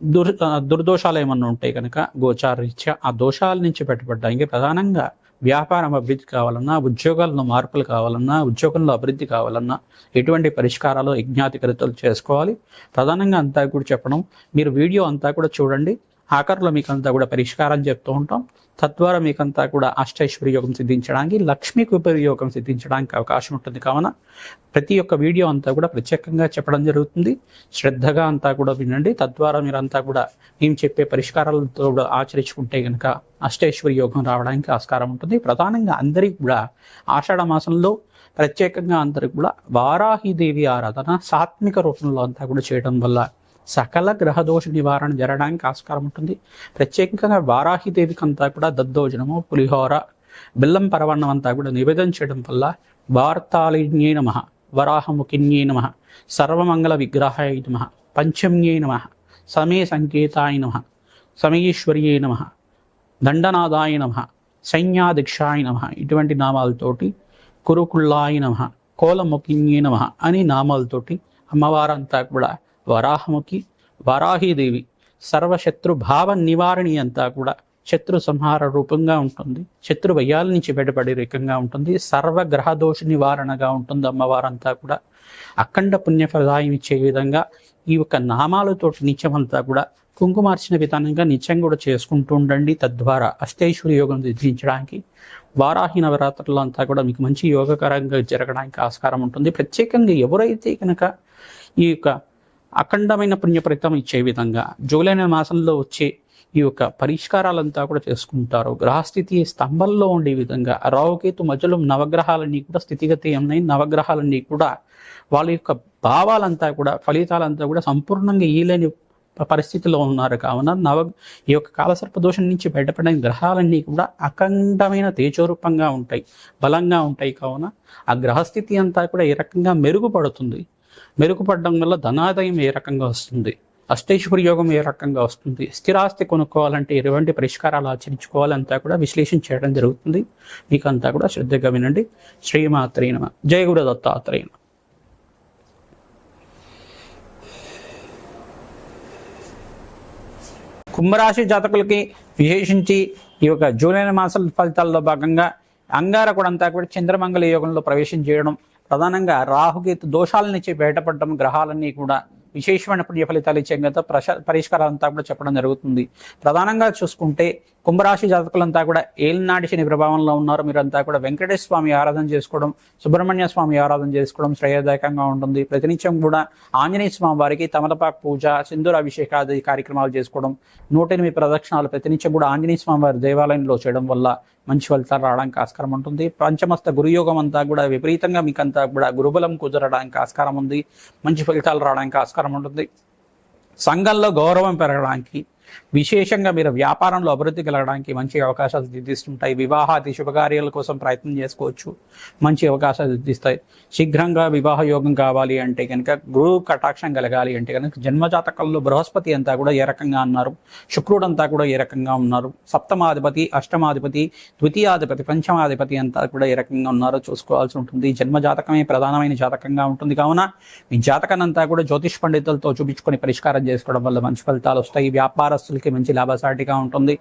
దుర్ దుర్దోషాలు ఏమన్నా ఉంటే కనుక గోచార రీత్యా ఆ దోషాల నుంచి పెట్టబడ్డానికి ప్రధానంగా వ్యాపారం అభివృద్ధి కావాలన్నా ఉద్యోగాల్లో మార్పులు కావాలన్నా ఉద్యోగంలో అభివృద్ధి కావాలన్నా ఎటువంటి పరిష్కారాలు యజ్ఞాతికరితలు చేసుకోవాలి. ప్రధానంగా అంతా కూడా చెప్పడం మీరు వీడియో అంతా కూడా చూడండి. ఆఖరిలో మీకు అంతా కూడా పరిష్కారం చెప్తూ ఉంటాం. తద్వారా మీకంతా కూడా అష్టైశ్వర్య యోగం సిద్ధించడానికి లక్ష్మీకి ఉపయోగం సిద్ధించడానికి అవకాశం ఉంటుంది. కావున ప్రతి ఒక్క వీడియో అంతా కూడా ప్రత్యేకంగా చెప్పడం జరుగుతుంది. శ్రద్ధగా అంతా కూడా వినండి. తద్వారా మీరంతా కూడా మేము చెప్పే పరిష్కారాలతో కూడా ఆచరించుకుంటే కనుక అష్టైశ్వర్య యోగం రావడానికి ఆస్కారం ఉంటుంది. ప్రధానంగా అందరికీ కూడా ఆషాఢ మాసంలో ప్రత్యేకంగా అందరికి కూడా వారాహిదేవి ఆరాధన సాత్విక రూపంలో అంతా కూడా చేయడం వల్ల సకల గ్రహదోష నివారణ జరగడానికి ఆస్కారం ఉంటుంది. ప్రత్యేకంగా వారాహిదేవికి అంతా కూడా దద్దోజనము పులిహోర బెల్లం పరవన్నం అంతా కూడా నివేదన చేయడం వల్ల వార్తాళిన్యే నమ వరాహముఖిన్యే నమ సర్వమంగళ విగ్రహాయ నమ పంచమ్యే నమ సమయ సంకేతాయ నమ సమయేశ్వర్యే నమ దండనాదాయ నమ సైన్యాధిక్షాయ నమ ఇటువంటి నామాలతోటి కురుకుళ్ళాయ నమ కోలముఖిన్యే నమ అని నామాలతోటి అమ్మవారంతా కూడా వరాహముఖి వరాహీదేవి సర్వశత్రు భావ నివారణి అంతా కూడా శత్రు సంహార రూపంగా ఉంటుంది. శత్రు భయాల నుంచి బయటపడే రకంగా ఉంటుంది. సర్వ గ్రహ దోష నివారణగా ఉంటుంది అమ్మవారంతా కూడా. అఖండ పుణ్యఫలదాయం ఇచ్చే విధంగా ఈ యొక్క నామాలతో నిత్యమంతా కూడా కుంకుమార్చిన విధానంగా నిత్యం కూడా చేసుకుంటూ ఉండండి. తద్వారా అష్టైశ్వరి యోగం సిద్ధించడానికి వారాహి నవరాత్రులు అంతా కూడా మీకు మంచి యోగకరంగా జరగడానికి ఆస్కారం ఉంటుంది. ప్రత్యేకంగా ఎవరైతే కనుక ఈ యొక్క అఖండమైన పుణ్యఫలితం ఇచ్చే విధంగా జూలై నెల మాసంలో వచ్చే ఈ యొక్క పరిష్కారాలంతా కూడా చేసుకుంటారు గ్రహస్థితి స్తంభంలో ఉండే విధంగా రావుకేతు మధ్యలో నవగ్రహాలన్నీ కూడా స్థితిగతి ఉన్నాయి నవగ్రహాలన్నీ కూడా వాళ్ళ యొక్క భావాలంతా కూడా ఫలితాలంతా కూడా సంపూర్ణంగా ఈలేని పరిస్థితిలో ఉన్నారు. కావున నవ ఈ యొక్క కాలసర్ప దోషం నుంచి బయటపడిన గ్రహాలన్నీ కూడా అఖండమైన తేజోరూపంగా ఉంటాయి. బలంగా ఉంటాయి. కావున ఆ గ్రహస్థితి అంతా కూడా ఈ రకంగా మెరుగుపడుతుంది. మెరుగుపడడం వల్ల ధనాదాయం ఏ రకంగా వస్తుంది? అష్టైశ్వర్య యోగం ఏ రకంగా వస్తుంది? స్థిరాస్తి కొనుక్కోవాలంటే ఎటువంటి పరిష్కారాలు ఆచరించుకోవాలంతా కూడా విశ్లేషణ చేయడం జరుగుతుంది. మీకు అంతా కూడా శ్రద్ధగా వినండి. శ్రీమాత్రే జయగుడ దత్తాత్రేయన కుంభరాశి జాతకులకి విశేషించి ఈ యొక్క జూలై మాస ఫలితాల్లో భాగంగా అంగారకుడంతా కూడా చంద్రమంగళ యోగంలో ప్రవేశం చేయడం ప్రధానంగా రాహుకేతు దోషాల నుంచి బయటపడడం గ్రహాలన్నీ కూడా విశేషమైన పుణ్య ఫలితాలు ఇచ్చే గత ప్రశ పరిష్కారాలంతా కూడా చెప్పడం జరుగుతుంది. ప్రధానంగా చూసుకుంటే కుంభరాశి జాతకులంతా కూడా ఏలినాటి శని ప్రభావంలో ఉన్నారు. మీరంతా కూడా వెంకటేశ్వర స్వామి ఆరాధన చేసుకోవడం సుబ్రహ్మణ్య స్వామి ఆరాధన చేసుకోవడం శ్రేయదాయకంగా ఉంటుంది. ప్రతినిత్యం కూడా ఆంజనేయ స్వామి వారికి తమలపాకు పూజ సింధూర అభిషేకాది కార్యక్రమాలు చేసుకోవడం నూట ఎనిమిది ప్రదక్షిణాలు ప్రతినిత్యం కూడా ఆంజనేయ స్వామి వారి దేవాలయంలో చేయడం వల్ల మంచి ఫలితాలు రావడానికి ఆస్కారం ఉంటుంది. పంచమస్త గురుయోగం అంతా కూడా విపరీతంగా మీకంతా కూడా గురుబలం కుదరడానికి ఆస్కారం ఉంది. మంచి ఫలితాలు రావడానికి ఆస్కారం ఉంటుంది. సంఘంలో గౌరవం పెరగడానికి విశేషంగా మీరు వ్యాపారంలో అభివృద్ధి కలగడానికి మంచి అవకాశాలు సిద్ధిస్తుంటాయి వివాహాది శుభకార్యాల కోసం ప్రయత్నం చేసుకోవచ్చు. మంచి అవకాశాలు సిద్ధిస్తాయి శీఘ్రంగా వివాహ యోగం కావాలి అంటే కనుక గురు కటాక్షం కలగాలి అంటే కనుక జన్మజాతకంలో బృహస్పతి అంతా కూడా ఏ రకంగా ఉన్నారు? శుక్రుడు అంతా కూడా ఏ రకంగా ఉన్నారు? సప్తమాధిపతి అష్టమాధిపతి ద్వితీయాధిపతి పంచమాధిపతి అంతా కూడా ఏ రకంగా ఉన్నారో చూసుకోవాల్సి ఉంటుంది. జన్మజాతకమే ప్రధానమైన జాతకంగా ఉంటుంది. కావున మీ జాతకాన్ని అంతా కూడా జ్యోతిష్ పండితులతో చూపించుకొని పరిష్కారం చేసుకోవడం వల్ల మంచి ఫలితాలు వస్తాయి. వ్యాపారస్తులకి మంచి లాభసాటిగా ఉంటుంది.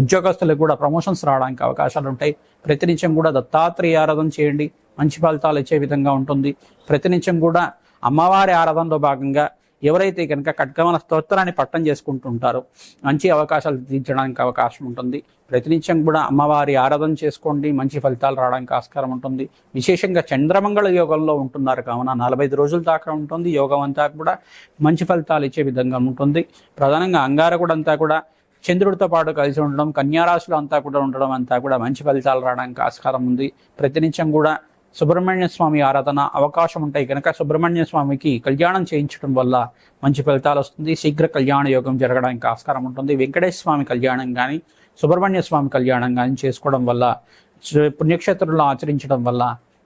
ఉద్యోగస్తులకు కూడా ప్రమోషన్స్ రావడానికి అవకాశాలు ఉంటాయి. ప్రతినిత్యం కూడా దత్తాత్రేయ ఆరాధన చేయండి. మంచి ఫలితాలు ఇచ్చే విధంగా ఉంటుంది. ప్రతినిత్యం కూడా అమ్మవారి ఆరాధనలో భాగంగా ఎవరైతే కనుక ఖడ్గమన స్తోత్రాన్ని పట్టం చేసుకుంటుంటారో మంచి అవకాశాలు తీర్చడానికి అవకాశం ఉంటుంది. ప్రతినిత్యం కూడా అమ్మవారి ఆరాధన చేసుకోండి. మంచి ఫలితాలు రావడానికి ఆస్కారం ఉంటుంది. విశేషంగా చంద్రమంగళ యోగంలో ఉంటున్నారు కావున నలభై ఐదు రోజుల దాకా ఉంటుంది. యోగం అంతా కూడా మంచి ఫలితాలు ఇచ్చే విధంగా ఉంటుంది. ప్రధానంగా అంగారకుడు అంతా కూడా చంద్రుడితో పాటు కలిసి ఉండడం కన్యారాశిలో అంతా కూడా ఉండడం అంతా కూడా మంచి ఫలితాలు రావడానికి ఆస్కారం ఉంది. ప్రతినిత్యం కూడా సుబ్రహ్మణ్య స్వామి ఆరాధన అవకాశం ఉంటాయి. కనుక సుబ్రహ్మణ్య స్వామికి కళ్యాణం చేయించడం వల్ల మంచి ఫలితాలు వస్తుంది. శీఘ్ర కళ్యాణ యోగం జరగడానికి ఆస్కారం ఉంటుంది. వెంకటేశ్వర స్వామి కళ్యాణం కానీ సుబ్రహ్మణ్య స్వామి కళ్యాణం కానీ చేసుకోవడం వల్ల పుణ్యక్షేత్రంలో ఆచరించడం వల్ల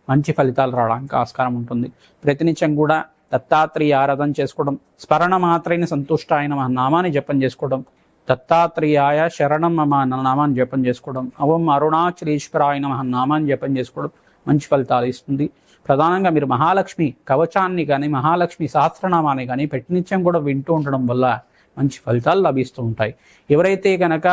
మంచి ఫలితాలు రావడానికి ఆస్కారం ఉంటుంది. ప్రతినిత్యం కూడా దత్తాత్రేయ ఆరాధన చేసుకోవడం స్మరణ మాత్రైన సంతుష్టాయన మన నామాన్ని జపం చేసుకోవడం దత్తాత్రేయాయ శరణం మా నామాన్ని జపం చేసుకోవడం అవం అరుణాచలేశ్వరాయ ఆయన మహా నామాన్ని జపం చేసుకోవడం మంచి ఫలితాలు ఇస్తుంది. ప్రధానంగా మీరు మహాలక్ష్మి కవచాన్ని కానీ మహాలక్ష్మి సహస్రనామాన్ని కానీ ప్రతినిత్యం కూడా వింటూ ఉండడం వల్ల మంచి ఫలితాలు లభిస్తూ ఉంటాయి. ఎవరైతే కనుక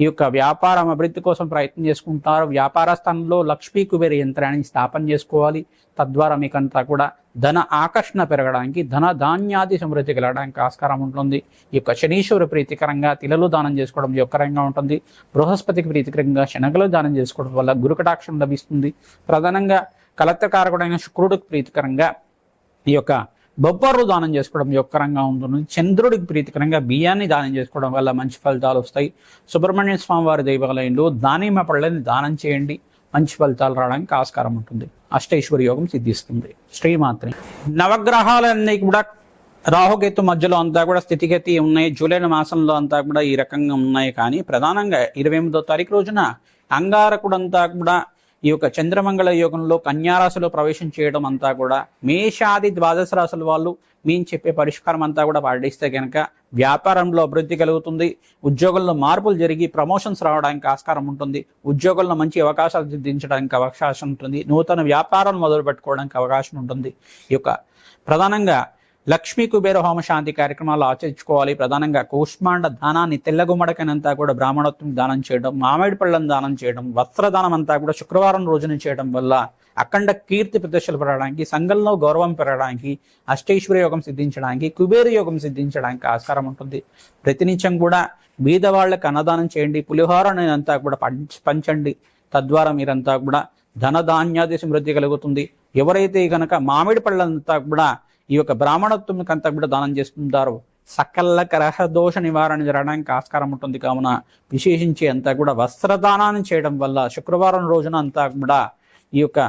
ఈ యొక్క వ్యాపారం అభివృద్ధి కోసం ప్రయత్నం చేసుకుంటారు వ్యాపార స్థానంలో లక్ష్మీ కుబేర యంత్రాన్ని స్థాపన చేసుకోవాలి. తద్వారా మీకంతా కూడా ధన ఆకర్షణ పెరగడానికి ధన ధాన్యాది సమృద్ధి కలగడానికి ఆస్కారం ఉంటుంది. ఈ యొక్క శనీశ్వర ప్రీతికరంగా తిలలు దానం చేసుకోవడం యొక్కరంగా ఉంటుంది. బృహస్పతికి ప్రీతికరంగా శనగలు దానం చేసుకోవడం వల్ల గురుకటాక్షం లభిస్తుంది. ప్రధానంగా కలత్రకారకుడైన శుక్రుడికి ప్రీతికరంగా ఈ యొక్క బొబ్బర్లు దానం చేసుకోవడం యొక్కరంగా ఉంటుంది. చంద్రుడికి ప్రీతికరంగా బియ్యాన్ని దానం చేసుకోవడం వల్ల మంచి ఫలితాలు వస్తాయి. సుబ్రహ్మణ్య స్వామి వారి దేవాలయంలో దానిమ్మ పళ్ళని దానం చేయండి. మంచి ఫలితాలు రావడానికి ఆస్కారం ఉంటుంది. అష్టైశ్వరి యోగం సిద్ధిస్తుంది. శ్రీమాత్రి. నవగ్రహాలన్నీ కూడా రాహుకేతు మధ్యలో అంతా కూడా స్థితిగతి ఉన్నాయి. జూలై మాసంలో అంతా కూడా ఈ రకంగా ఉన్నాయి. కానీ ప్రధానంగా ఇరవై ఎనిమిదో తారీఖు రోజున అంగారకుడు అంతా కూడా ఈ యొక్క చంద్రమంగళ యోగంలో కన్యారాశిలో ప్రవేశం చేయడం అంతా కూడా మేషాది ద్వాదశ రాశుల వాళ్ళు మేము చెప్పే పరిష్కారం అంతా కూడా పాటిస్తే కనుక వ్యాపారంలో అభివృద్ధి కలుగుతుంది ఉద్యోగంలో మార్పులు జరిగి ప్రమోషన్స్ రావడానికి ఆస్కారం ఉంటుంది ఉద్యోగంలో మంచి అవకాశాలు సిద్ధించడానికి అవకాశం ఉంటుంది నూతన వ్యాపారం మొదలు పెట్టుకోవడానికి అవకాశం ఉంటుంది. ఈ యొక్క ప్రధానంగా లక్ష్మీ కుబేర హోమ శాంతి కార్యక్రమాలు ఆచరించుకోవాలి. ప్రధానంగా కూష్మాండ దానాన్ని తెల్లగుమ్మడకనంతా కూడా బ్రాహ్మణత్వం దానం చేయడం మామిడి పళ్ళను దానం చేయడం వస్త్రదానం అంతా కూడా శుక్రవారం రోజున చేయడం వల్ల అఖండ కీర్తి ప్రదర్శనలు పెరగడానికి సంఘంలో గౌరవం పెరగడానికి అష్టైశ్వర యోగం సిద్ధించడానికి కుబేర యోగం సిద్ధించడానికి ఆస్కారం ఉంటుంది. ప్రతినిత్యం కూడా బీద వాళ్ళకి అన్నదానం చేయండి. పులిహోరనంతా కూడా పంచ- పంచండి. తద్వారా మీరంతా కూడా ధనధాన్యాది సమృద్ధి కలుగుతుంది. ఎవరైతే కనుక మామిడి పళ్ళంతా కూడా ఈ యొక్క బ్రాహ్మణత్వం అంతా కూడా దానం చేస్తుంటారో. సకల గ్రహ దోష నివారణ జరగడానికి ఆస్కారం ఉంటుంది. కావున విశేషించి అంతా కూడా వస్త్రదానాన్ని చేయడం వల్ల శుక్రవారం రోజున అంతా కూడా ఈ యొక్క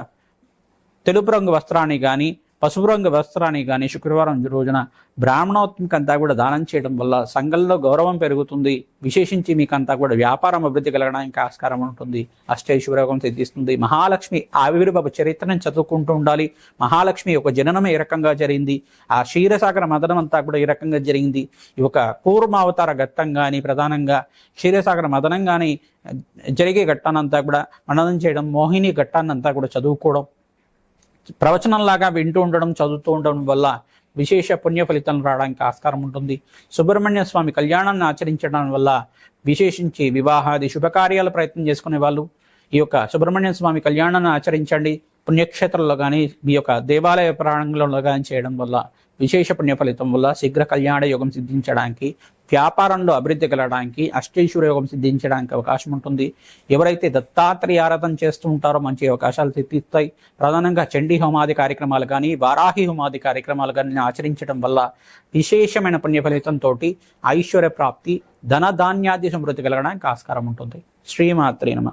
తెలుపు రంగు వస్త్రాన్ని కానీ పసుపు రంగు వస్త్రాన్ని కానీ శుక్రవారం రోజున బ్రాహ్మణోత్మికంతా కూడా దానం చేయడం వల్ల సంఘంలో గౌరవం పెరుగుతుంది. విశేషించి మీకంతా కూడా వ్యాపారం అభివృద్ధి కలగడానికి ఆస్కారం ఉంటుంది. అష్టైశ్వర్యోగం సిద్ధిస్తుంది. మహాలక్ష్మి ఆవిర్భవ చరిత్రను చదువుకుంటూ ఉండాలి. మహాలక్ష్మి యొక్క జననం ఏ రకంగా జరిగింది. ఆ క్షీరసాగర మదనం అంతా కూడా ఏ రకంగా జరిగింది. ఈ ఒక కూర్మావతార ఘట్టం కానీ ప్రధానంగా క్షీరసాగర మదనం కానీ జరిగే ఘట్టానంతా కూడా మననం చేయడం మోహిని ఘట్టాన్నంతా కూడా చదువుకోవడం ప్రవచనంలాగా వింటూ ఉండడం చదువుతూ ఉండడం వల్ల విశేష పుణ్య ఫలితం రావడానికి ఆస్కారం ఉంటుంది. సుబ్రహ్మణ్య స్వామి కళ్యాణాన్ని ఆచరించడం వల్ల విశేషించి వివాహాది శుభకార్యాలు ప్రయత్నం చేసుకునే వాళ్ళు ఈ యొక్క సుబ్రహ్మణ్య స్వామి కళ్యాణాన్ని ఆచరించండి. పుణ్యక్షేత్రంలో కానీ మీ యొక్క దేవాలయ ప్రాంగంలో కానీ చేయడం వల్ల విశేష పుణ్య ఫలితం వల్ల శీఘ్ర కళ్యాణ యోగం సిద్ధించడానికి వ్యాపారంలో అభివృద్ధి కలగడానికి అష్టేశ్వర యోగం సిద్ధించడానికి అవకాశం ఉంటుంది. ఎవరైతే దత్తాత్రేయ ఆరాధన చేస్తూ ఉంటారో మంచి అవకాశాలు సిద్ధిస్తాయి. ప్రధానంగా చండీ హోమాది కార్యక్రమాలు కానీ వారాహి హోమాది కార్యక్రమాలు కానీ ఆచరించడం వల్ల విశేషమైన పుణ్య ఫలితంతో ఐశ్వర్య ప్రాప్తి ధన ధాన్యాది సమృద్ధి కలగడానికి ఆస్కారం ఉంటుంది. శ్రీమాత్రి నమ.